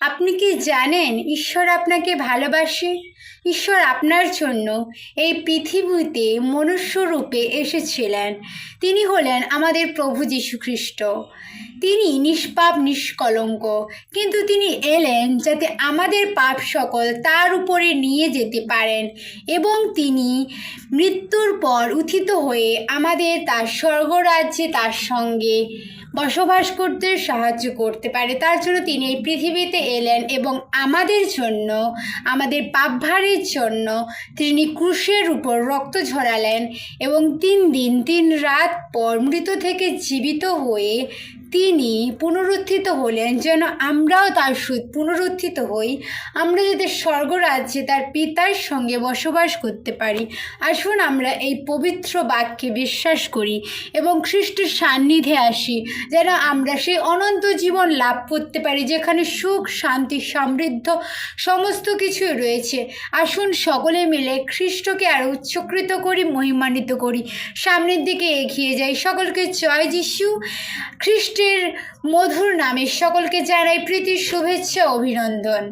আপনি কি জানেন ঈশ্বর আপনাকে ভালোবাসে? ঈশ্বর আপনার জন্য এই পৃথিবীতে মনুষ্যরূপে এসেছিলেন। তিনি হলেন আমাদের প্রভু যীশু খ্রিস্ট তিনি নিষ্পাপ, নিষ্কলঙ্ক, কিন্তু তিনি এলেন যাতে আমাদের পাপ সকল তার উপরে নিয়ে যেতে পারেন এবং তিনি মৃত্যুর পর উত্থিত হয়ে আমাদের তার স্বর্গরাজ্যে তার সঙ্গে বসবাস করতে সাহায্য করতে পারে। তার জন্য তিনি এই পৃথিবীতে এলেন এবং আমাদের জন্য, আমাদের পাপভারের জন্য তিনি ক্রুশের উপর রক্ত ঝরালেন এবং তিন দিন, তিন রাত পর মৃত থেকে জীবিত হয়ে তিনি পুনরুত্থিত হলেন যেন আমরাও তার সহিত পুনরুত্থিত হই। আমরা যাতে স্বর্গরাজ্যে তার পিতার সঙ্গে বসবাস করতে পারি। আসুন আমরা এই পবিত্র বাক্যে বিশ্বাস করি এবং খ্রিস্টের সান্নিধ্যে আসি, যেন আমরা সেই অনন্ত জীবন লাভ করতে পারি, যেখানে সুখ, শান্তি, সমৃদ্ধ সমস্ত কিছুই রয়েছে। আসুন সকলে মিলে খ্রিস্টকে আরও উচ্চকৃত করি, মহিমান্বিত করি। সামনের দিকে এগিয়ে যাই। সকলকে জয় যিশু। খ্রিস্টের মধুর নামে সকলকে জানাই প্রীতির শুভেচ্ছা অভিনন্দন।